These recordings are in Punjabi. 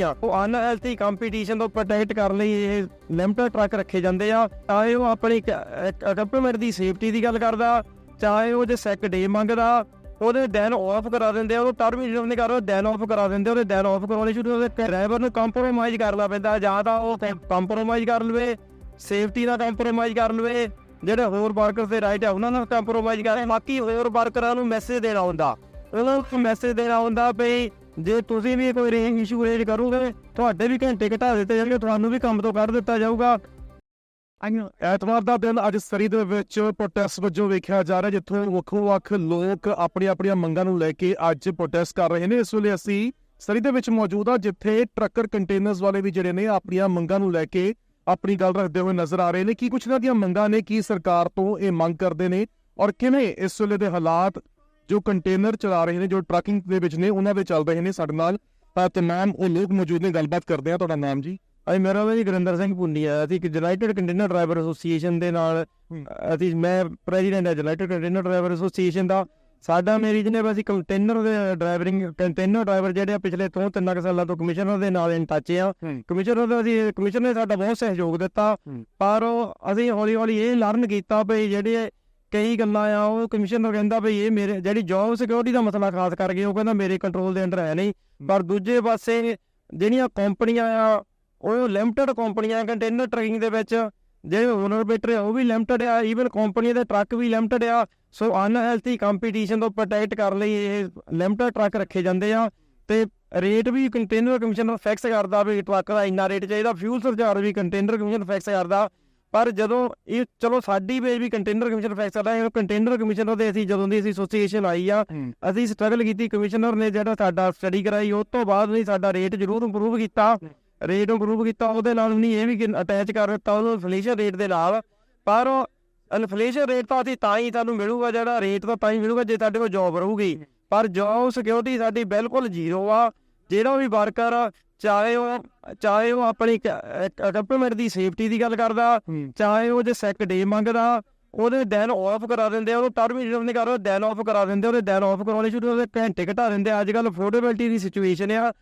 ਆ ਉਹ ਅਨਹੈਲਥੀ ਕੰਪੀਟੀਸ਼ਨ ਤੋਂ ਪ੍ਰੋਟੈਕਟ ਕਰਨ ਲਈ ਇਹ ਲਿਮਟਡ ਟਰੱਕ ਰੱਖੇ ਜਾਂਦੇ ਆ। ਚਾਹੇ ਉਹ ਆਪਣੀ ਕਸਟਮਰ ਦੀ ਸੇਫਟੀ ਦੀ ਗੱਲ ਕਰਦਾ, ਚਾਹੇ ਉਹ ਜੇ ਸੈਕ ਡੇ ਮੰਗਦਾ, ਉਹਦੇ ਡੈਨ ਆਫ ਕਰਾ ਦਿੰਦੇ ਆ ਉਹ ਟਰਮੀਨੇਟ ਨਹੀਂ ਕਰੋ ਡੈਨ ਆਫ ਕਰਾ ਦਿੰਦੇ ਉਹਦੇ ਡੈਨ ਆਫ ਕਰਾਉਣੇ ਸ਼ੁਰੂ ਉਹਦੇ ਡਰਾਈਵਰ ਨੂੰ ਕੰਪਰੋਮਾਈਜ਼ ਕਰਨਾ ਪੈਂਦਾ, ਜਾਂ ਤਾਂ ਉਹ ਕੰਪਰੋਮਾਈਜ਼ ਕਰ ਲਵੇ ਸੇਫਟੀ ਦਾ ਕੰਪਰੋਮਾਈਜ਼ ਕਰ ਲਵੇ। ਜਿਹੜੇ ਹੋਰ ਵਰਕਰਸ ਦੇ ਰਾਈਟ ਆ, ਉਹਨਾਂ ਨਾਲ ਕੰਪਰੋਮਾਈਜ਼ ਕਰੇ। ਬਾਕੀ ਹੋਰ ਵਰਕਰਾਂ ਨੂੰ ਮੈਸੇਜ ਦੇਣਾ ਹੁੰਦਾ। ਉਹਨਾਂ ਨੂੰ ਮੈਸੇਜ ਦੇਣਾ ਹੁੰਦਾ ਵੀ ਜੇ ਤੁਸੀਂ ਵੀ ਕੋਈ ਰੇਂਜ ਇਸ਼ੂ ਰੇਜ ਕਰੋਗੇ, ਤੁਹਾਡੇ ਵੀ ਘੰਟੇ ਘਟਾ ਦਿੱਤੇ ਜਾਣਗੇ, ਤੁਹਾਨੂੰ ਵੀ ਕੰਮ ਤੋਂ ਕੱਢ ਦਿੱਤਾ ਜਾਊਗਾ। ਐਤਵਾਰ ਦਾ ਦਿਨ ਅੱਜ ਸਰੀ ਦੇ ਵਿੱਚ ਪ੍ਰੋਟੈਸਟ ਵਜੋਂ ਵੇਖਿਆ ਜਾ ਰਿਹਾ, ਜਿੱਥੋਂ ਵੱਖੋ ਵੱਖ ਲੋਕ ਆਪਣੀ ਆਪਣੀਆਂ ਮੰਗਾਂ ਨੂੰ ਲੈ ਕੇ ਅੱਜ ਪ੍ਰੋਟੈਸਟ ਕਰ ਰਹੇ ਨੇ। ਇਸ ਵੇਲੇ ਅਸੀਂ ਸਰੀ ਦੇ ਵਿੱਚ ਮੌਜੂਦ ਆ ਜਿੱਥੇ ਟਰੱਕਰ ਕੰਟੇਨਰਸ ਵਾਲੇ ਵੀ ਜਿਹੜੇ ਨੇ, ਆਪਣੀਆਂ ਮੰਗਾਂ ਨੂੰ ਲੈ ਕੇ ਆਪਣੀ ਗੱਲ ਰੱਖਦੇ ਹੋਏ ਨਜ਼ਰ ਆ ਰਹੇ ਨੇ ਕੀ ਕੁਛ ਇਹਨਾਂ ਦੀਆਂ ਮੰਗਾਂ ਨੇ ਕੀ ਸਰਕਾਰ ਤੋਂ ਇਹ ਮੰਗ ਕਰਦੇ ਨੇ ਔਰ ਕਿਵੇਂ ਇਸ ਵੇਲੇ ਦੇ ਹਾਲਾਤ ਜੋ ਕੰਟੇਨਰ ਚਲਾ ਰਹੇ ਨੇ ਜੋ ਟਰੱਕਿੰਗ ਦੇ ਵਿੱਚ ਨੇ ਉਹਨਾਂ ਦੇ ਚੱਲ ਰਹੇ ਨੇ ਸਾਡੇ ਨਾਲ ਤਾਂ ਤਮਾਮ ਉਹ ਲੋਕ ਮੌਜੂਦ ਨੇ ਗੱਲਬਾਤ ਕਰਦੇ ਆ ਤੁਹਾਡਾ ਨਾਮ ਜੀ ਅਈ ਮੇਰਾ ਵੀ ਗੁਰਿੰਦਰ ਸਿੰਘ ਪੁੰਨੀਆ ਅਸੀਂ ਯੂਨਾਈਟਿਡ ਕੰਟੇਨਰ ਡਰਾਈਵਰ ਐਸੋਸੀਏਸ਼ਨ ਦੇ ਨਾਲ। ਅਸੀਂ ਮੈਂ ਪ੍ਰੈਜ਼ੀਡੈਂਟ ਹਾਂ ਯੂਨਾਈਟਿਡ ਕੰਟੇਨਰ ਡਰਾਈਵਰ ਐਸੋਸੀਏਸ਼ਨ ਦਾ ਸਾਡਾ ਮੇਰੀ ਜਿਹਨੇ ਅਸੀਂ ਕੰਟੇਨਰ ਦੇ ਡਰਾਈਵਰਿੰਗ ਕੰਟੇਨਰ ਡਰਾਈਵਰ ਜਿਹੜੇ ਆ ਪਿਛਲੇ ਤੋਂ ਤਿੰਨ ਸਾਲਾਂ ਤੋਂ ਕਮਿਸ਼ਨਰ ਦੇ ਨਾਲ ਇਨ ਟੱਚ ਆ। ਕਮਿਸ਼ਨਰ ਦਾ ਅਸੀਂ ਕਮਿਸ਼ਨਰ ਨੇ ਸਾਡਾ ਬਹੁਤ ਸਹਿਯੋਗ ਦਿੱਤਾ। ਪਰ ਅਸੀਂ ਹੌਲੀ ਹੌਲੀ ਇਹ ਲਰਨ ਕੀਤਾ ਵੀ ਜਿਹੜੇ ਕਈ ਗੱਲਾਂ ਆ ਉਹ ਕਮਿਸ਼ਨਰ ਕਹਿੰਦਾ ਵੀ ਇਹ ਮੇਰੇ ਜਿਹੜੀ ਜੌਬ ਸਿਕਿਉਰਿਟੀ ਦਾ ਮਸਲਾ ਖਾਸ ਕਰਕੇ ਉਹ ਕਹਿੰਦਾ ਮੇਰੇ ਕੰਟਰੋਲ ਦੇ ਅੰਡਰ ਹੈ ਨਹੀਂ। ਪਰ ਦੂਜੇ ਪਾਸੇ ਜਿਹੜੀਆਂ ਕੰਪਨੀਆਂ ਆ ਉਹ ਲਿਮਟਿਡ ਕੰਪਨੀਆਂ ਕੰਟੇਨਰ ਟਰਕਿੰਗ ਦੇ ਵਿੱਚ ਜਿਹੜੇ ਓਨਰ ਬੈਟਰ ਆ ਉਹ ਵੀ ਲਿਮਟਿਡ ਆ ਈਵਨ ਕੰਪਨੀ ਦੇ ਟਰੱਕ ਵੀ ਲਿਮਟਿਡ ਆ। ਸੋ ਅਨਹੈਲਥੀ ਕੰਪੀਟੀਸ਼ਨ ਤੋਂ ਪ੍ਰੋਟੈਕਟ ਕਰਨ ਲਈ ਇਹ ਲਿਮਟਿਡ ਟਰੱਕ ਰੱਖੇ ਜਾਂਦੇ ਆ। ਤੇ ਰੇਟ ਵੀ ਕੰਟੇਨਰ ਕਮਿਸ਼ਨਰ ਫਿਕਸ ਕਰਦਾ ਵੀ ਟਰੱਕ ਦਾ ਇੰਨਾ ਰੇਟ ਚਾਹੀਦਾ ਫਿਊਲ ਸਰਚਾਰਜ ਵੀ ਕੰਟੇਨਰ ਕਮਿਸ਼ਨ ਫਿਕਸ ਕਰਦਾ। ਪਰ ਜਦੋਂ ਇਹ ਚਲੋ ਸਾਡੀ ਵੇਜ ਵੀ ਕੰਟੇਨਰ ਕਮਿਸ਼ਨ ਫਿਕਸ ਕਰਦਾ ਇਹ ਕੰਟੇਨਰ ਕਮਿਸ਼ਨਰ ਦੇ ਅਸੀਂ ਜਦੋਂ ਦੀ ਅਸੀਂ ਐਸੋਸੀਏਸ਼ਨ ਆਈ ਆ ਅਸੀਂ ਸਟਰਗਲ ਕੀਤੀ ਕਮਿਸ਼ਨਰ ਨੇ ਜਿਹੜਾ ਸਾਡਾ ਸਟੱਡੀ ਕਰਾਈ ਉਸ ਤੋਂ ਬਾਅਦ ਵੀ ਸਾਡਾ ਰੇਟ ਜ਼ਰੂਰ ਇੰਪਰੂਵ ਕੀਤਾ। ਰੇਟ ਇੰਪਰੂਵ ਕੀਤਾ ਉਹਦੇ ਨਾਲ ਨਹੀਂ ਇਹ ਵੀ ਅਟੈਚ ਕਰ ਦਿੱਤਾ ਉਹਨੂੰ ਇਨਫਲੇਸ਼ਨ ਰੇਟ ਦੇ ਨਾਲ। ਪਰ ਇਨਫਲੇਸ਼ਨ ਰੇਟ ਤਾਂ ਅਸੀਂ ਤਾਂ ਹੀ ਸਾਨੂੰ ਮਿਲੂਗਾ ਜਿਹੜਾ ਰੇਟ ਤਾਂ ਤਾਂ ਹੀ ਮਿਲੂਗਾ ਜੇ ਸਾਡੇ ਕੋਲ ਜੌਬ ਰਹੂਗੀ। ਪਰ ਜੌਬ ਸਿਕਿਉਰਿਟੀ ਸਾਡੀ ਬਿਲਕੁਲ ਜ਼ੀਰੋ ਆ। ਜਿਹੜਾ ਵੀ ਵਰਕਰ ਚਾਹੇ ਉਹ ਚਾਹੇ ਉਹ ਆਪਣੀ ਕਸਟਮਰ ਦੀ ਸੇਫਟੀ ਦੀ ਗੱਲ ਕਰਦਾ ਚਾਹੇ ਉਹ ਜੇ ਸੈਕ ਡੇ ਮੰਗਦਾ ਉਹਦੇ ਡੈਨ ਆਫ ਕਰਾ ਦਿੰਦੇ ਉਹਨੂੰ ਟਰਮੀਨੇਟ ਨਹੀਂ ਕਰੋ ਡੈਨ ਆਫ ਕਰਾ ਦਿੰਦੇ ਉਹਦੇ ਡੈਨ ਆਫ ਕਰਾਉਣੇ ਸ਼ੁਰੂ ਉਹਦੇ ਘੰਟੇ ਘਟਾ ਦਿੰਦੇ। ਅੱਜ ਕੱਲ ਅਫੋਰਡੇਬਿਲਟੀ ਦੀ ਸਿਚੁਏਸ਼ਨ ਆ।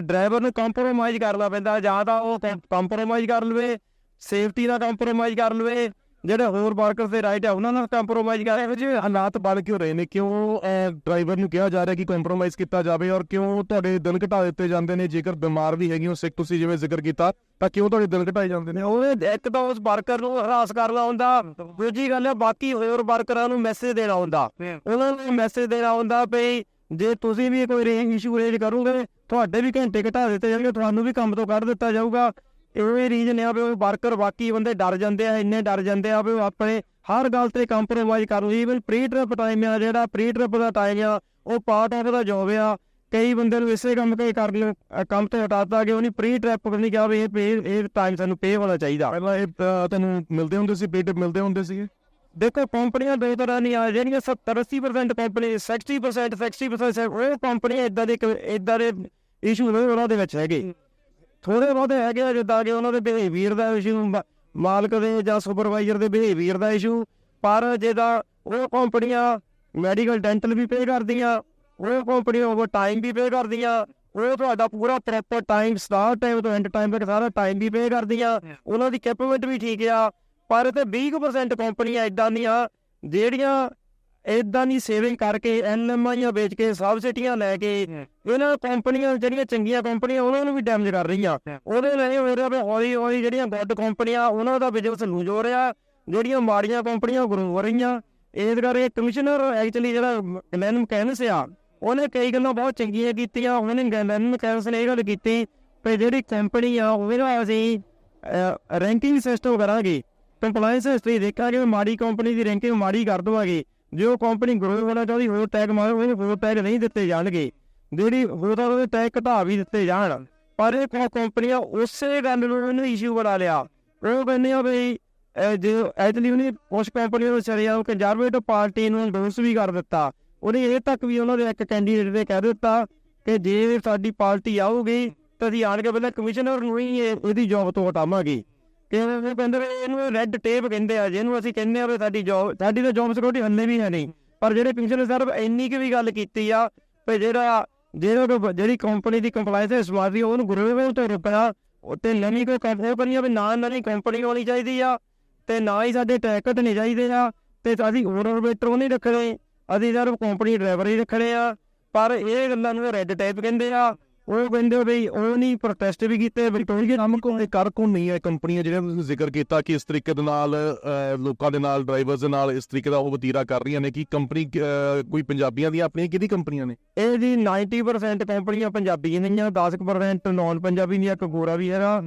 ਡਰਾਈਵਰ ਨੂੰ ਕੰਪਰੋਮਾਈਜ਼ ਕਰਨਾ ਪੈਂਦਾ ਜਾਂ ਤਾਂ ਉਹ ਕੰਪਰੋਮਾਈਜ਼ ਕਰ ਲਵੇ ਸੇਫਟੀ ਦਾ ਕੰਪਰੋਮਾਈਜ਼ ਕਰ ਲਵੇ। ਜਿਹੜੇ ਹੋਰ ਵਰਕਰਸ ਦੇ ਰਾਈਟ ਆ ਉਹਨਾਂ ਨਾਲ ਕੰਪਰੋਮਾਈਜ਼ ਕਰ ਇਹੋ ਜਿਹੇ ਹਾਲਾਤ ਬਣ ਕਿਉਂ ਰਹੇ ਨੇ? ਕਿਉਂ ਡਰਾਈਵਰ ਨੂੰ ਕਿਹਾ ਜਾ ਰਿਹਾ ਕਿ ਕੰਪਰੋਮਾਈਜ਼ ਕੀਤਾ ਜਾਵੇ ਔਰ ਕਿਉਂ ਤੁਹਾਡੇ ਦਿਨ ਘਟਾ ਦਿੱਤੇ ਜਾਂਦੇ ਨੇ? ਜੇਕਰ ਬਿਮਾਰ ਵੀ ਹੈਗੀ ਹੋ ਸਿੱਖ ਤੁਸੀਂ ਜਿਵੇਂ ਜ਼ਿਕਰ ਕੀਤਾ ਤਾਂ ਕਿਉਂ ਤੁਹਾਡੇ ਦਿਨ ਘਟਾਏ ਜਾਂਦੇ ਨੇ? ਉਹਦੇ ਇੱਕ ਤਾਂ ਉਸ ਵਰਕਰ ਨੂੰ ਹਰਾਸ ਕਰਨਾ ਹੁੰਦਾ। ਦੂਜੀ ਗੱਲ ਹੈ ਬਾਕੀ ਹੋਰ ਵਰਕਰਾਂ ਨੂੰ ਮੈਸੇਜ ਦੇਣਾ ਹੁੰਦਾ। ਉਹਨਾਂ ਨੂੰ ਮੈਸੇਜ ਦੇਣਾ ਹੁੰਦਾ ਵੀ ਜੇ ਤੁਸੀਂ ਵੀ ਕੋਈ ਰੇਂਜ ਇਸ਼ੂ ਰੇਜ ਕਰੋਗੇ ਤੁਹਾਡੇ ਵੀ ਘੰਟੇ ਘਟਾ ਦਿੱਤੇ ਜਾਣਗੇ ਤੁਹਾਨੂੰ ਵੀ ਕੰਮ ਤੋਂ ਕੱਢ ਦਿੱਤਾ ਜਾਊਗਾ। ਇਹ ਰੀਜਨ ਆ ਵੀ ਵਰਕਰ ਬਾਕੀ ਬੰਦੇ ਡਰ ਜਾਂਦੇ ਆ ਇੰਨੇ ਡਰ ਜਾਂਦੇ ਆ ਵੀ ਆਪਣੇ ਹਰ ਗੱਲ ਤੇ ਕੰਪਰੋਮਾਈਜ਼ ਕਰ ਈਵਨ ਪ੍ਰੀ ਟ੍ਰਿਪ ਟਾਈਮ ਆ ਜਿਹੜਾ ਪ੍ਰੀ ਟ੍ਰਿਪ ਦਾ ਟਾਈਮ ਆ ਉਹ ਪਾਰਟ ਆਫ ਦਾ ਜੋਬ ਆ। ਕਈ ਬੰਦੇ ਨੂੰ ਇਸੇ ਕੰਮ ਕਈ ਕਰ ਕੰਮ ਤੇ ਹਟਾਤਾ ਕਿ ਉਹਨੇ ਪ੍ਰੀ ਟ੍ਰਿਪ ਨਹੀਂ ਕਿਹਾ ਵੀ ਇਹ ਇਹ ਟਾਈਮ ਸਾਨੂੰ ਪੇ ਹੋਣਾ ਚਾਹੀਦਾ। ਪਹਿਲਾਂ ਇਹ ਤੈਨੂੰ ਮਿਲਦੇ ਹੁੰਦੇ ਸੀ ਪੇਟ ਮਿਲਦੇ ਹੁੰਦੇ ਸੀਗੇ? ਦੇਖੋ ਕੰਪਨੀਆਂ ਦੋ ਤਰ੍ਹਾਂ ਦੀਆਂ ਜਿਹੜੀਆਂ 70 80% ਕੰਪਨੀ 60% 60% ਉਹ ਕੰਪਨੀਆਂ ਇਦਾਂ ਦੇ ਇਦਾਂ ਦੇ ਇਸ਼ੂ ਨੇ ਉਹਨਾਂ ਦੇ ਵਿੱਚ ਹੈਗੇ। ਥੋੜੇ ਬਹੁਤੇ ਹੈਗੇ ਆ ਜਿੱਦਾਂ ਕਿ ਉਹਨਾਂ ਦੇ ਬਿਹੇਵੀਅਰ ਦਾ ਇਸ਼ੂ ਮਾਲਕ ਦੇ ਜਾਂ ਸੁਪਰਵਾਈਜ਼ਰ ਦੇ ਬਿਹੇਵੀਅਰ ਦਾ ਇਸ਼ੂ ਪਰ ਜਿਹਦਾ ਉਹ ਕੰਪਨੀਆਂ ਮੈਡੀਕਲ ਡੈਂਟਲ ਵੀ ਪੇ ਕਰਦੀਆਂ, ਉਹ ਕੰਪਨੀਆਂ ਓਵਰ ਟਾਈਮ ਵੀ ਪੇ ਕਰਦੀਆਂ, ਉਹ ਤੁਹਾਡਾ ਪੂਰਾ ਪ੍ਰੋਪਰ ਟਾਈਮ ਸਟਾਰਟ ਟਾਈਮ ਤੋਂ ਐਂਡ ਟਾਈਮ ਤੱਕ ਸਾਰਾ ਟਾਈਮ ਵੀ ਪੇ ਕਰਦੀਆਂ, ਉਹਨਾਂ ਦੀ ਕੈਪੇਬਿਲਿਟੀ ਵੀ ਠੀਕ ਆ, ਪਰ ਤੇ 20% ਕੰਪਨੀਆਂ ਇਦਾਂ ਦੀਆਂ ਜਿਹੜੀਆਂ ਇਦਾਂ ਦੀ ਸੇਵਿੰਗ ਕਰਕੇ ਐਨਐਮਆਈਆਂ ਵੇਚ ਕੇ ਸਬਸਿਡੀਆਂ ਲੈ ਕੇ ਇਹਨਾਂ ਕੰਪਨੀਆਂ ਜਿਹੜੀਆਂ ਚੰਗੀਆਂ ਕੰਪਨੀਆਂ ਉਹਨਾਂ ਨੂੰ ਵੀ ਡੈਮੇਜ ਕਰ ਰਹੀਆਂ। ਉਹਦੇ ਲਈ ਹੋ ਰਿਹਾ ਵੀ ਹੌਲੀ ਹੌਲੀ ਜਿਹੜੀਆਂ ਗੁੱਡ ਕੰਪਨੀਆਂ ਉਹਨਾਂ ਦਾ ਬਿਜ਼ਨਸ ਲੂਜ਼ ਹੋ ਰਿਹਾ। ਜਿਹੜੀਆਂ ਮਾੜੀਆਂ ਕੰਪਨੀਆਂ ਗਰੋ ਹੋ ਰਹੀਆਂ। ਇਸ ਕਰਕੇ ਕਮਿਸ਼ਨਰ ਐਕਚੁਅਲੀ ਜਿਹੜਾ ਗਲੈਨ ਮਕੈਨਸ ਆ ਉਹਨੇ ਕਈ ਗੱਲਾਂ ਬਹੁਤ ਚੰਗੀਆਂ ਕੀਤੀਆਂ। ਉਹਨੇ ਗਲੈਨ ਮਕੈਨਸ ਨੇ ਇਹ ਗੱਲ ਕੀਤੀ ਵੀ ਜਿਹੜੀ ਕੰਪਨੀ ਆ ਉਹਦੇ ਨਾਲ ਅਸੀਂ ਰੈਂਕਿੰਗ ਸਿਸਟਮ ਕਰਾਂਗੇ। ਕੰਪਲਾਈਂਸ ਹਿਸਟਰੀ ਦੇਖਾਂਗੇ ਮਾੜੀ ਕੰਪਨੀ ਦੀ ਰੈਂਕਿੰਗ ਮਾੜੀ ਕਰ ਦਵਾਂਗੇ। ਜੇ ਉਹ ਕੰਪਨੀ ਗਰੋਥ ਹੋਣਾ ਚਾਹਦੀ ਹੋਰ ਟੈਗ ਮਾਰੋ ਉਹਨੂੰ ਹੋਰ ਟੈਗ ਨਹੀਂ ਦਿੱਤੇ ਜਾਣਗੇ। ਜਿਹੜੀ ਹੋਰ ਤਾਂ ਉਹਦੇ ਟੈਗ ਘਟਾ ਵੀ ਦਿੱਤੇ ਜਾਣ। ਪਰ ਇਹ ਕੰਪਨੀਆਂ ਉਸੇ ਗੱਲ ਨੂੰ ਉਹਨੇ ਇਸ਼ੂ ਬਣਾ ਲਿਆ। ਉਹ ਕਹਿੰਦੇ ਆ ਵੀ, ਇਹ ਜੇ ਐਕਚੁਅਲੀ ਉਹਨੇ ਕੁਝ ਕੰਪਨੀਆਂ ਨੂੰ ਚਰਿਆ ਉਹ ਕੰਜ਼ਰਵੇਟਿਵ ਪਾਰਟੀ ਨੂੰ ਐਂਡੋਰਸ ਵੀ ਕਰ ਦਿੱਤਾ। ਉਹਨੇ ਇਹ ਤੱਕ ਵੀ ਉਹਨਾਂ ਦੇ ਇੱਕ ਕੈਂਡੀਡੇਟ ਨੇ ਕਹਿ ਦਿੱਤਾ ਕਿ ਜੇ ਸਾਡੀ ਪਾਰਟੀ ਆਊਗੀ, ਤਾਂ ਅਸੀਂ ਆਣ ਕੇ ਪਹਿਲਾਂ ਕਮਿਸ਼ਨਰ ਨੂੰ ਹੀ ਇਹ- ਇਹਦੀ ਜੌਬ ਤੋਂ ਹਟਾਵਾਂਗੇ। ਕਿ ਕਹਿੰਦੇ ਵੀ ਇਹਨੂੰ ਰੈੱਡ ਟੇਪ ਕਹਿੰਦੇ ਆ, ਜਿਹਨੂੰ ਅਸੀਂ ਕਹਿੰਦੇ ਆ ਵੀ ਸਾਡੀ ਜੌਬ ਸਾਡੀ ਤਾਂ ਜੌਬ ਸਿਕਿਉਰਿਟੀ ਹੱਲੇ ਵੀ ਹੈ ਨਹੀਂ। ਪਰ ਜਿਹੜੇ ਕਮਿਸ਼ਨਰ ਸਰ ਇੰਨੀ ਕੁ ਵੀ ਗੱਲ ਕੀਤੀ ਆ, ਵੀ ਜਿਹੜਾ ਜਿਹੜਾ ਕੋਈ ਜਿਹੜੀ ਕੰਪਨੀ ਦੀ ਕੰਪਲਾਈਂਸ ਹੈ ਸਮਾਰਦੀ ਉਹਨੂੰ ਗੁਰੂਵੇ ਤੇ ਰੁਪਿਆ ਉੱਤੇ ਨਵੀਂ ਕੋਈ ਕੰਪਨੀ ਕਰਨੀ ਵੀ ਨਾ ਨਵੀਂ ਕੰਪਨੀ ਹੋਣੀ ਚਾਹੀਦੀ ਆ, ਤੇ ਨਾ ਹੀ ਸਾਡੇ ਟੈਕਟ ਨਹੀਂ ਚਾਹੀਦੇ ਆ, ਤੇ ਅਸੀਂ ਓਵਰਵੇਟਰ ਉਹ ਨਹੀਂ ਰੱਖਦੇ ਅਸੀਂ ਸਿਰਫ ਕੰਪਨੀ ਡਰਾਈਵਰ ਹੀ ਰੱਖਣੇ ਆ। ਪਰ ਇਹ ਗੱਲਾਂ ਨੂੰ ਰੈੱਡ ਟੇਪ ਕਹਿੰਦੇ ਆ ਉਹ ਕਹਿੰਦੇ ਵੀ ਉਹ ਨਹੀਂ ਪ੍ਰੋਟੈਸਟ ਵੀ ਕੀਤੇ ਵੀ ਕੋਈ ਕੰਮ ਕੋ ਇਹ ਕਰ ਕੋ ਨਹੀਂ ਹੈ ਕੰਪਨੀਆਂ ਜਿਹੜੀਆਂ ਤੁਸੀਂ ਜ਼ਿਕਰ ਕੀਤਾ ਕਿ ਇਸ ਤਰੀਕੇ ਦੇ ਨਾਲ ਲੋਕਾਂ ਦੇ ਨਾਲ ਡਰਾਈਵਰਸ ਦੇ ਨਾਲ ਇਸ ਤਰੀਕੇ ਦਾ ਉਹ ਵਤੀਰਾ ਕਰ ਰਹੀਆਂ ਨੇ ਕਿ ਕੰਪਨੀ ਕੋਈ ਪੰਜਾਬੀਆਂ ਦੀਆਂ ਆਪਣੀਆਂ ਕਿਹਦੀ ਕੰਪਨੀਆਂ ਨੇ? ਇਹ ਜੀ 90% ਕੰਪਨੀਆਂ ਪੰਜਾਬੀ ਦੀਆਂ 10% ਨਾਨ ਪੰਜਾਬੀ ਦੀਆਂ ਇੱਕ ਗੋਰਾ ਵੀ ਹੈਗਾ।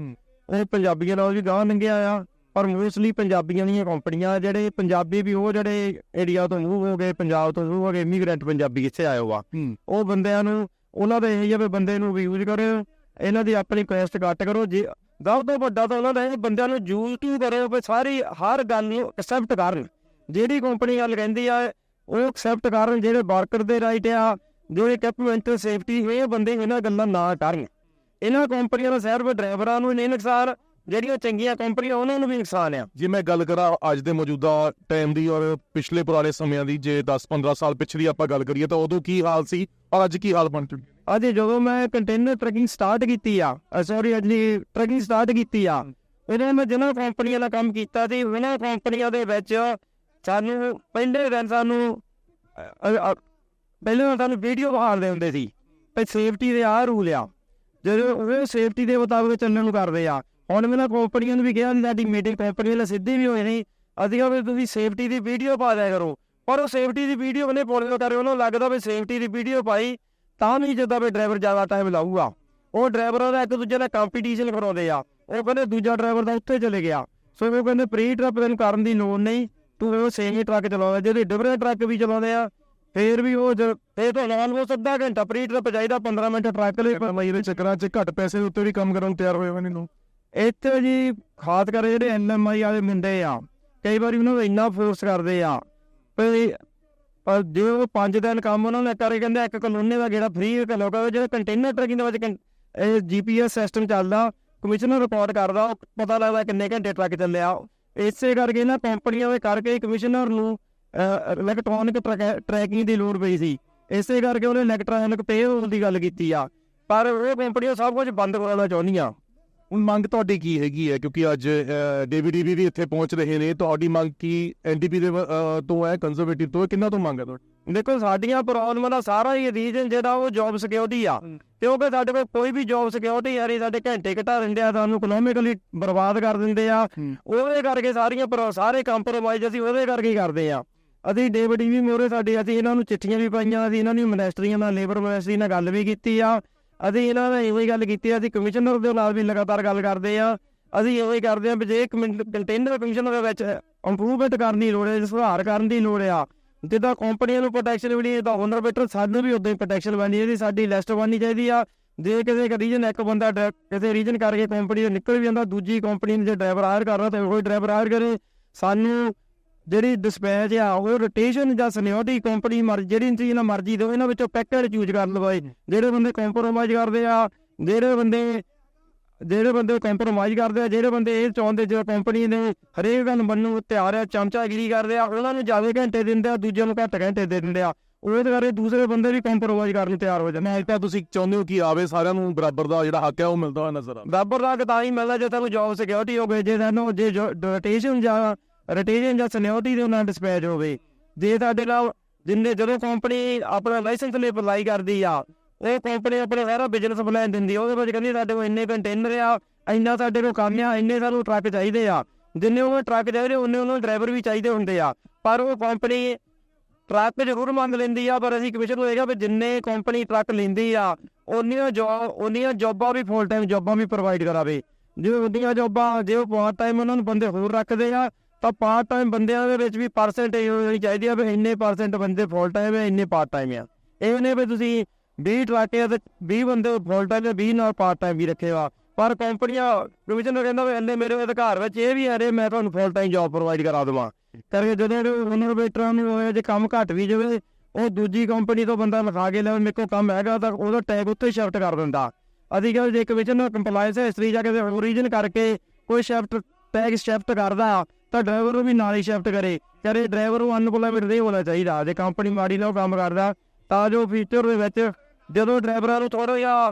ਇਹ ਪੰਜਾਬੀਆਂ ਨਾਲ ਵੀ ਗਾਹ ਲੰਘਿਆ ਆ ਪਰ ਮੋਸਟਲੀ ਪੰਜਾਬੀਆਂ ਦੀਆਂ ਕੰਪਨੀਆਂ ਜਿਹੜੇ ਪੰਜਾਬੀ ਵੀ ਉਹ ਜਿਹੜੇ ਏਰੀਆ ਤੋਂ ਮੂਵ ਹੋ ਗਏ ਪੰਜਾਬ ਤੋਂ ਮੂਵ ਹੋ ਗਏ ਇਮੀਗ੍ਰੈਂਟ ਪੰਜਾਬੀ ਇੱਥੇ ਆਏ ਹੋ ਆ ਹੂੰ। ਉਹ ਬੰਦਿਆਂ ਨੂੰ ਉਹਨਾਂ ਦਾ ਇਹੀ ਆ ਵੀ ਬੰਦੇ ਨੂੰ ਯੂਜ਼ ਕਰਿਓ ਇਹਨਾਂ ਦੀ ਆਪਣੀ ਕੁਐਸਟ ਘੱਟ ਕਰੋ, ਜੇ ਸਭ ਤੋਂ ਵੱਡਾ ਤਾਂ ਉਹਨਾਂ ਦਾ ਇਹ ਬੰਦਿਆਂ ਨੂੰ ਯੂਜ਼ ਟੂ ਕਰਿਓ ਵੀ ਸਾਰੀ, ਹਰ ਗੱਲ ਨੂੰ ਐਕਸੈਪਟ ਕਰਨ। ਜਿਹੜੀ ਕੰਪਨੀ ਗੱਲ ਕਹਿੰਦੀ ਆ, ਉਹ ਐਕਸੈਪਟ ਕਰਨ ਜਿਹੜੇ ਵਰਕਰ ਦੇ ਰਾਈਟ ਆ ਜਿਹੜੇ ਇਕਵਿਪਮੈਂਟ ਸੇਫਟੀ ਇਹ ਬੰਦੇ ਇਹਨਾਂ ਗੱਲਾਂ ਨਾ ਕਰਨ। ਇਹਨਾਂ ਕੰਪਨੀਆਂ ਦਾ ਸਿਰਫ ਡਰਾਈਵਰਾਂ ਨੂੰ ਨਹੀਂ ਨੁਕਸਾਨ ਜਿਹੜੀਆਂ ਚੰਗੀਆਂ ਕੰਪਨੀਆਂ ਉਹਨਾਂ ਨੂੰ ਵੀ ਨੁਕਸਾਨ ਆ। ਜੇ ਮੈਂ ਗੱਲ ਕਰਾਂ ਅੱਜ ਦੇ ਮੌਜੂਦਾ ਟਾਈਮ ਦੀ ਔਰ ਪਿਛਲੇ ਪੁਰਾਣੇ ਸਮਿਆਂ ਦੀ ਜੇ 10-15 ਸਾਲ ਪਿਛਲੀ ਆਪਾਂ ਗੱਲ ਕਰੀਏ ਤਾਂ ਉਦੋਂ ਕੀ ਹਾਲ ਸੀ ਔਰ ਅੱਜ ਕੀ ਹਾਲ ਬਣ ਚੁੱਕਿਆ ਅੱਜ ਜਦੋਂ ਮੈਂ ਕੰਟੇਨਰ ਟਰਕਿੰਗ ਸਟਾਰਟ ਕੀਤੀ ਆ ਸੌਰੀ ਅੱਜ ਟਰਕਿੰਗ ਸਟਾਰਟ ਕੀਤੀ ਆ ਇਹਨੇ ਮੈਂ ਜਿਹਨਾਂ ਕੰਪਨੀਆਂ ਨਾਲ ਕੰਮ ਕੀਤਾ ਸੀ ਉਹਨਾਂ ਕੰਪਨੀਆਂ ਦੇ ਵਿੱਚ ਸਾਨੂੰ ਪਹਿਲੇ ਦਿਨ ਸਾਨੂੰ ਪਹਿਲੇ ਦਿਨ ਸਾਨੂੰ ਵੀਡੀਓ ਵਿਖਾਉਂਦੇ ਹੁੰਦੇ ਸੀ ਤੇ ਸੇਫਟੀ ਦੇ ਆਹ ਰੂਲ ਆ। ਜਦੋਂ ਉਹ ਸੇਫਟੀ ਦੇ ਮੁਤਾਬਕ ਚੱਲਣ ਨੂੰ ਕਰਦੇ ਆ ਹੁਣ ਮੈਂ ਕੰਪਨੀਆਂ ਨੂੰ ਵੀ ਕਿਹਾ ਵੀ ਸਾਡੀ ਮੀਟਿੰਗ ਕੰਪਨੀ ਵਾਲੇ ਸਿੱਧੇ ਵੀ ਹੋਏ ਨਹੀਂ। ਅਸੀਂ ਕਿਹਾ ਤੁਸੀਂ ਸੇਫਟੀ ਦੀ ਵੀਡੀਓ ਪਾ ਦਿਆ ਕਰੋ। ਪਰ ਉਹ ਸੇਫਟੀ ਦੀ ਵੀਡੀਓ ਉਹਨੇ ਫੋਲੋ ਕਰੇ ਉਹਨੂੰ ਲੱਗਦਾ ਵੀ ਸੇਫਟੀ ਦੀ ਵੀਡੀਓ ਪਾਈ, ਤਾਂ ਨਹੀਂ ਜਿੱਦਾਂ ਵੀ ਡਰਾਈਵਰ ਜ਼ਿਆਦਾ ਟਾਈਮ ਲਾਊਗਾ। ਉਹ ਡਰਾਈਵਰਾਂ ਦਾ ਇੱਕ ਦੂਜੇ ਨਾਲ ਕੰਪੀਟੀਸ਼ਨ ਕਰਾਉਂਦੇ ਆ। ਉਹ ਕਹਿੰਦੇ ਦੂਜਾ ਡਰਾਈਵਰ ਦਾ ਉੱਥੇ ਚਲੇ ਗਿਆ। ਸੋ ਉਹ ਕਹਿੰਦੇ ਪ੍ਰੀ ਟਰੱਕ ਤੈਨੂੰ ਕਰਨ ਦੀ ਲੋੜ ਨਹੀਂ। ਤੂੰ ਉਹ ਸੇਮ ਹੀ ਟਰੱਕ ਚਲਾਉਂਦਾ ਜਿਹੜੇ ਡਿਫਰੈਂਟ ਟਰੱਕ ਵੀ ਚਲਾਉਂਦੇ ਆ। ਫੇਰ ਵੀ ਉਹ ਜ- ਫੇਰ ਤੋਂ ਨਾਲ ਉਹ ਅੱਧਾ ਘੰਟਾ ਪ੍ਰੀ ਟਰੱਕ ਚਾਹੀਦਾ 15 ਮਿੰਟ ਟਰੱਕ ਲਈ ਕਮਾਈ ਦੇ ਚੱਕਰਾਂ 'ਚ ਘੱਟ ਪੈਸੇ ਦੇ ਉੱਤੇ ਵੀ ਕੰਮ ਕਰਨ ਨੂੰ ਤਿਆਰ ਹੋਏ ਹੋਏ ਨੇ ਲੋਕ। ਇੱਥੇ ਜੀ ਖਾਸ ਕਰ ਜਿਹੜੇ ਐਨਐਮਆਈ ਵਾਲੇ ਮੁੰਡੇ ਆ, ਕਈ ਵਾਰੀ ਉਹਨਾਂ ਨੂੰ ਇੰਨਾ ਫੋਰਸ ਕਰਦੇ ਆ ਵੀ ਪਰ ਜੇ ਉਹ ਪੰਜ ਦਿਨ ਕੰਮ ਉਹਨਾਂ ਨੇ ਕਰੇ, ਕਹਿੰਦੇ ਇੱਕ ਕਲੋਨੇ ਦਾ ਗੇੜਾ ਫ੍ਰੀ ਲੋਕਾਂ ਜਿਹੜਾ ਕੰਟੇਨਰ ਟਰਕਿੰਗ ਦੇ ਵਿੱਚ ਕੰ- ਇਹ ਜੀਪੀਐਸ ਸਿਸਟਮ ਚੱਲਦਾ ਕਮਿਸ਼ਨਰ ਰਿਪੋਰਟ ਕਰਦਾ, ਉਹ ਪਤਾ ਲੱਗਦਾ ਕਿੰਨੇ ਘੰਟੇ ਟਰੱਕ ਚੱਲਿਆ। ਇਸੇ ਕਰਕੇ ਨਾ ਕੰਪਨੀਆਂ ਦੇ ਕਰਕੇ ਕਮਿਸ਼ਨਰ ਨੂੰ ਇਲੈਕਟ੍ਰੋਨਿਕ ਟਰੈਕਿੰਗ ਦੀ ਲੋੜ ਪਈ ਸੀ। ਇਸੇ ਕਰਕੇ ਉਹਨੇ ਇਲੈਕਟ੍ਰੋਨਿਕ ਪੇ ਦੀ ਗੱਲ ਕੀਤੀ ਆ। ਪਰ ਉਹ ਕੰਪਨੀਆਂ ਸਭ ਕੁਝ ਬੰਦ ਕਰਾਉਣਾ ਚਾਹੁੰਦੀਆਂ। ਹੁਣ ਮੰਗ ਤੁਹਾਡੀ ਕੀ ਹੈਗੀ ਹੈ? ਕਿਉਂਕਿ ਅੱਜ ਡੀਵੀਡੀਵੀ ਵੀ ਇੱਥੇ ਪਹੁੰਚ ਰਹੇ ਨੇ। ਤੁਹਾਡੀ ਮੰਗ ਕੀ ਐਨਡੀਪੀ ਦੇ ਤੋਂ ਹੈ ਕੰਜ਼ਰਵੇਟਿਵ ਤੋਂ ਕਿੰਨਾ ਤੋਂ ਮੰਗ ਹੈ ਤੁਹਾਡੀ? ਦੇਖੋ ਸਾਡੀਆਂ ਪ੍ਰੋਬਲਮਾਂ ਦਾ ਸਾਰਾ ਹੀ ਰੀਜਨ ਜਿਹੜਾ ਉਹ ਜੌਬ ਸਿਕਿਉਰਿਟੀ ਆ। ਕਿਉਂਕਿ ਸਾਡੇ ਕੋਲ ਕੋਈ ਵੀ ਜੌਬ ਸਿਕਿਉਰਿਟੀ ਯਾਰੀ ਸਾਡੇ ਘੰਟੇ ਘਟਾ ਦਿੰਦੇ ਆ ਸਾਨੂੰ ਇਕਨੋਮਿਕਲੀ ਬਰਬਾਦ ਕਰ ਦਿੰਦੇ ਆ। ਉਹਦੇ ਕਰਕੇ ਸਾਰੀਆਂ ਸਾਰੇ ਕੰਪਰੋਮਾਈਜ਼ ਅਸੀਂ ਉਹਦੇ ਕਰਕੇ ਹੀ ਕਰਦੇ ਆ। ਅਸੀਂ ਡੇਵਿਡ ਵੀ ਮੋਰੇ ਸਾਡੇ ਅਸੀਂ ਇਹਨਾਂ ਨੂੰ ਚਿੱਠੀਆਂ ਵੀ ਪਾਈਆਂ ਅਸੀਂ ਇਹਨਾਂ ਨੂੰ ਮਿਨਿਸਟਰੀਆਂ ਨਾਲ ਲੇਬਰ ਮਿਨਿਸਟਰੀ ਨਾਲ ਗੱਲ ਵੀ ਕੀਤੀ ਆ। ਅਸੀਂ ਇਹਨਾਂ ਨਾਲ ਇਹੋ ਹੀ ਗੱਲ ਕੀਤੀ ਅਸੀਂ ਕਮਿਸ਼ਨਰ ਦੇ ਨਾਲ ਵੀ ਲਗਾਤਾਰ ਗੱਲ ਕਰਦੇ ਆ। ਅਸੀਂ ਇਹੋ ਹੀ ਕਰਦੇ ਆ ਵੀ ਜੇ ਕੰਟੇਨਰ ਕਮਿਸ਼ਨਰ ਦੇ ਵਿੱਚ ਇੰਪਰੂਵਮੈਂਟ ਕਰਨ ਦੀ ਲੋੜ ਹੈ, ਸੁਧਾਰ ਕਰਨ ਦੀ ਲੋੜ ਆ, ਜਿੱਦਾਂ ਕੰਪਨੀਆਂ ਨੂੰ ਪ੍ਰੋਟੈਕਸ਼ਨ ਮਿਲੀ ਹੈ, ਤਾਂ ਓਨਰ ਬੈਟਰ ਸਾਨੂੰ ਵੀ ਉਦਾਂ ਹੀ ਪ੍ਰੋਟੈਕਸ਼ਨ ਮਿਲਣੀ ਚਾਹੀਦੀ ਸਾਡੀ ਲਿਸਟ ਬਣਨੀ ਚਾਹੀਦੀ ਆ। ਜੇ ਕਿਸੇ ਰੀਜਨ ਇੱਕ ਬੰਦਾ ਡਰਾ- ਕਿਸੇ ਰੀਜਨ ਕਰਕੇ ਕੰਪਨੀ ਤੋਂ ਨਿਕਲ ਵੀ ਜਾਂਦਾ, ਦੂਜੀ ਕੰਪਨੀ ਨੇ ਜੇ ਡਰਾਈਵਰ ਹਾਇਰ ਕਰਨਾ, ਤਾਂ ਕੋਈ ਡਰਾਈਵਰ ਹਾਇਰ ਕਰੇ। ਸਾਨੂੰ ਜਿਹੜੀ ਡਿਸਪੈਚ ਆ ਉਹ ਰੋਟੇਸ਼ਨ ਜਾਂ ਸੀਨੀਅਰਟੀ ਕੰਪਨੀ ਮਰ ਜਿਹੜੀ ਚੀਜ਼ ਨਾਲ ਮਰਜ਼ੀ ਦਿਓ ਇਹਨਾਂ ਵਿੱਚੋਂ ਪੈਕੇਜ ਚੂਜ਼ ਕਰ ਲਵਾਏ ਜਿਹੜੇ ਬੰਦੇ ਕੰਪਰੋਮਾਈਜ਼ ਕਰਦੇ ਆ ਜਿਹੜੇ ਬੰਦੇ ਜਿਹੜੇ ਬੰਦੇ ਕੰਪਰੋਮਾਈਜ਼ ਕਰਦੇ ਆ ਜਿਹੜੇ ਬੰਦੇ ਇਹ ਚਾਹੁੰਦੇ ਜਿਹੜਾ ਕੰਪਨੀ ਨੇ ਹਰੇਕ ਗੱਲ ਮੰਨਣ ਨੂੰ ਤਿਆਰ ਆ ਚਮਚਾਗਿਰੀ ਕਰਦੇ ਆ ਉਹਨਾਂ ਨੂੰ ਜ਼ਿਆਦਾ ਘੰਟੇ ਦਿੰਦੇ ਆ ਦੂਜਿਆਂ ਨੂੰ ਘੱਟ ਘੰਟੇ ਦੇ ਦਿੰਦੇ ਆ। ਉਹਦੇ ਕਰਕੇ ਦੂਸਰੇ ਬੰਦੇ ਵੀ ਕੰਪਰੋਮਾਈਜ਼ ਕਰਨ ਨੂੰ ਤਿਆਰ ਹੋ ਜਾਂਦੇ ਆ। ਤਾਂ ਤੁਸੀਂ ਚਾਹੁੰਦੇ ਹੋ ਕਿ ਆਵੇ ਸਾਰਿਆਂ ਨੂੰ ਬਰਾਬਰ ਦਾ ਜਿਹੜਾ ਹੱਕ ਹੈ ਉਹ ਮਿਲਦਾ ਹੋਇਆ ਨਜ਼ਰ ਆਵੇ ਬਰਾਬਰ ਦਾ ਤਾਂ ਹੀ ਮਿਲਦਾ ਜੇ ਤੁਹਾਨੂੰ ਜੌਬ ਸਿਕਿਉਰਿਟੀ ਹੋਵੇ ਜੇ ਤੁਹਾਨੂੰ ਜੇ ਰੋਟੇਸ਼ਨ ਜਾਂ ਰੋਟੇਸ਼ਨ ਜਾਂ ਸਨਿਓਰਟੀ ਦੇ ਨਾਲ ਡਿਸਪੈਚ ਹੋਵੇ। ਜੇ ਸਾਡੇ ਨਾਲ ਜਿੰਨੇ ਜਦੋਂ ਕੰਪਨੀ ਆਪਣਾ ਲਾਇਸੈਂਸ ਲਈ ਅਪਲਾਈ ਕਰਦੀ ਆ, ਉਹ ਕੰਪਨੀ ਆਪਣੇ ਸਾਰਾ ਬਿਜ਼ਨਸ ਪਲਾਨ ਦਿੰਦੀ ਆ, ਉਹਦੇ ਵਿੱਚ ਕਹਿੰਦੀ ਸਾਡੇ ਕੋਲ ਇੰਨੇ ਕੰਟੇਨਰ ਆ, ਇੰਨਾ ਸਾਡੇ ਕੋਲ ਕੰਮ ਆ, ਇੰਨੇ ਸਾਨੂੰ ਟਰੱਕ ਚਾਹੀਦੇ ਆ। ਜਿੰਨੇ ਉਹ ਟਰੱਕ ਚਾਹੀਦੇ, ਉਹਨੇ ਉਹਨਾਂ ਡਰਾਈਵਰ ਵੀ ਚਾਹੀਦੇ ਹੁੰਦੇ ਆ। ਪਰ ਉਹ ਕੰਪਨੀ ਟਰੱਕ ਜ਼ਰੂਰ ਮੰਗ ਲੈਂਦੀ ਆ, ਪਰ ਅਸੀਂ ਕਮਿਸ਼ਨ ਹੋਏਗਾ ਵੀ ਜਿੰਨੇ ਕੰਪਨੀ ਟਰੱਕ ਲੈਂਦੀ ਆ, ਉਹਨੀਆਂ ਜੋਬ ਉਹਨੀਆਂ ਜੋਬਾਂ ਵੀ ਫੁੱਲ ਟਾਈਮ ਜੋਬਾਂ ਵੀ ਪ੍ਰੋਵਾਈਡ ਕਰਾਵੇ। ਜਿਵੇਂ ਉਹਦੀਆਂ ਜੋਬਾਂ ਜੇ ਉਹ ਪਾਰਟ ਟਾਈਮ ਉਹਨਾਂ ਨੂੰ ਬੰਦੇ ਹੋਰ ਰੱਖਦੇ ਆ ਤਾਂ ਪਾਰਟ ਟਾਈਮ ਬੰਦਿਆਂ ਦੇ ਵਿੱਚ ਵੀ ਪਰਸੈਂਟੇਜ ਹੋਣੀ ਚਾਹੀਦੀ ਆ ਵੀ ਇੰਨੇ ਪਰਸੈਂਟ ਬੰਦੇ ਫੁੱਲ ਟਾਈਮ ਆ, ਇੰਨੇ ਪਾਰਟ ਟਾਈਮ ਆ। ਇਹ ਨੇ ਵੀ ਤੁਸੀਂ 20 ਟਰੱਕ ਆ ਤੇ 20 ਬੰਦੇ ਫੁੱਲ ਟਾਈਮ ਤੇ 20 ਨਾਲ ਪਾਰਟ ਟਾਈਮ ਵੀ ਰੱਖੇ ਵਾ ਪਰ ਕੰਪਨੀਆਂ ਨੂੰ ਕਹਿੰਦਾ ਵੀ ਇੰਨੇ ਮੇਰੇ ਅਧਿਕਾਰ ਵਿੱਚ ਇਹ ਵੀ ਆ ਰਹੇ, ਮੈਂ ਤੁਹਾਨੂੰ ਫੁੱਲ ਟਾਈਮ ਜੌਬ ਪ੍ਰੋਵਾਈਡ ਕਰਾ ਦੇਵਾਂ। ਕਰਕੇ ਜਦੋਂ ਉਹਨਾਂ ਵੇਟਰਾਂ ਨੂੰ ਹੋਇਆ, ਜੇ ਕੰਮ ਘੱਟ ਵੀ ਜਾਵੇ, ਉਹ ਦੂਜੀ ਕੰਪਨੀ ਤੋਂ ਬੰਦਾ ਲਿਖਾ ਕੇ ਲੈ ਮੇਰੇ ਕੋਲ ਕੰਮ ਹੈਗਾ ਤਾਂ ਉਹਦਾ ਟੈਗ ਉੱਥੇ ਸ਼ਿਫਟ ਕਰ ਦਿੰਦਾ। ਅਸੀਂ ਕਹਿੰਦੇ ਜੇ ਕਮਿਸ਼ਨ ਕੰਪਲਾਈਂਸ ਹਿਸਟਰੀ ਜਾ ਕੇ ਓਰੀਜਨ ਕਰਕੇ ਕੋਈ ਸ਼ਿਫਟ ਟੈਗ ਸ਼ਿਫਟ ਕਰਦਾ। ਤਾਂ ਡਰਾਈਵਰ ਨੂੰ ਵੀ ਨਾਲ ਹੀ ਸ਼ਿਫਟ ਕਰੇ। ਕਰੇ ਡਰਾਈਵਰ ਨੂੰ ਅਨਪਲੋਇਮੈਂਟ ਨਹੀਂ ਹੋਣਾ ਚਾਹੀਦਾ। ਜੇ ਕੰਪਨੀ ਮਾੜੀ ਨਾਲ ਕੰਮ ਕਰਦਾ, ਤਾਂ ਜੋ ਫਿਊਚਰ ਦੇ ਵਿੱਚ ਜਦੋਂ ਡਰਾਈਵਰਾਂ ਨੂੰ ਥੋੜਾ ਜਿਹਾ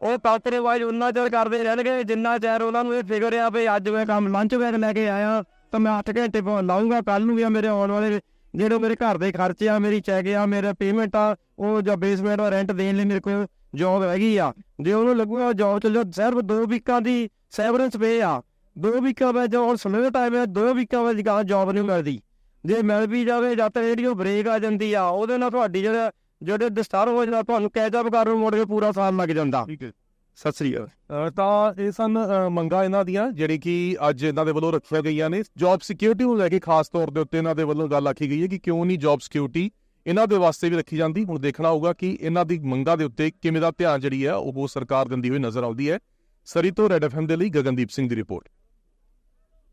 ਉਹ ਕਾਤਰੇ ਵਾਈਜ਼ ਉਹਨਾਂ ਚਿਰ ਕਰਦੇ ਰਹਿਣਗੇ, ਜਿੰਨਾ ਚਿਰ ਉਹਨਾਂ ਨੂੰ ਇਹ ਫਿਕਰ ਆ ਵੀ ਅੱਜ ਮੈਂ ਕੰਮ ਲੰਚ ਬੈਗ ਲੈ ਕੇ ਆਇਆ, ਤਾਂ ਮੈਂ 8 ਘੰਟੇ ਪਾ ਲਾਉਂਗਾ ਕੱਲ ਨੂੰ ਵੀ ਮੇਰੇ ਆਉਣ ਵਾਲੇ ਜਿਹੜੇ ਮੇਰੇ ਘਰ ਦੇ ਖਰਚੇ ਆ, ਮੇਰੀ ਚੈੱਕ ਆ, ਮੇਰਾ ਪੇਮੈਂਟ ਆ, ਉਹ ਜਾਂ ਬੇਸਮੈਂਟ ਦਾ ਰੈਂਟ ਦੇਣ ਲਈ ਮੇਰੇ ਕੋਲ ਜੌਬ ਹੈਗੀ ਆ। ਜੇ ਉਹਨੂੰ ਲੱਗੂਗਾ ਜੌਬ ਚੱਲ ਜਾ ਸਿਰਫ ਦੋ ਵੀਕਾਂ ਦੀ ਸੈਵਰੈਂਸ ਪੇ ਆ ਦੋ ਵੀਕਾਂ ਜੋ ਹੁਣ ਸਮੇਂ ਟਾਈਮ ਹੈ ਦੋ ਵੀਕਾਂ ਵਿੱਚ ਗਾ ਜੌਬ ਨਹੀਂ ਮਿਲਦੀ। ਜੇ ਮਿਲ ਵੀ ਜਾਵੇ ਜਾਂ ਤਾਂ ਜਿਹੜੀ ਉਹ ਬ੍ਰੇਕ ਆ ਜਾਂਦੀ ਆ ਉਹਦੇ ਨਾਲ ਤੁਹਾਡੀ ਜਿਹੜਾ ਜਿਹੜੇ ਡਿਸਟਰਬ ਹੋ ਜਾਂਦਾ ਤੁਹਾਨੂੰ ਕੈਚ ਅਪ ਕਰਨ ਨੂੰ ਮੁੜ ਕੇ ਪੂਰਾ ਸਾਲ ਲੱਗ ਜਾਂਦਾ। ਠੀਕ ਹੈ। ਸਤਿ ਸ੍ਰੀ ਅਕਾਲ। ਤਾਂ ਇਹ ਸਨ ਮੰਗਾਂ ਇਹਨਾਂ ਦੀਆਂ ਜਿਹੜੀ ਕਿ ਅੱਜ ਇਹਨਾਂ ਦੇ ਵੱਲੋਂ ਰੱਖੀਆਂ ਗਈਆਂ ਨੇ। ਜੌਬ ਸਿਕਿਉਰਿਟੀ ਨੂੰ ਲੈ ਕੇ ਖਾਸ ਤੌਰ ਦੇ ਉੱਤੇ ਇਹਨਾਂ ਦੇ ਵੱਲੋਂ ਗੱਲ ਆਖੀ ਗਈ ਹੈ ਕਿ ਕਿਉਂ ਨਹੀਂ ਜੌਬ ਸਿਕਿਉਰਿਟੀ ਇਹਨਾਂ ਦੇ ਵਾਸਤੇ ਵੀ ਰੱਖੀ ਜਾਂਦੀ। ਹੁਣ ਦੇਖਣਾ ਹੋਊਗਾ ਕਿ ਇਹਨਾਂ ਦੀ ਮੰਗਾਂ ਦੇ ਉੱਤੇ ਕਿਵੇਂ ਦਾ ਧਿਆਨ ਜਿਹੜੀ ਹੈ ਉਹ ਸਰਕਾਰ ਦਿੰਦੀ ਹੋਈ ਨਜ਼ਰ ਆਉਂਦੀ ਹੈ। ਸਰੀ ਤੋਂ ਰੈਡ ਐਫਐਮ ਦੇ ਲਈ ਗਗਨਦੀਪ ਸਿੰਘ ਦੀ report.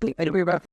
I don't care about.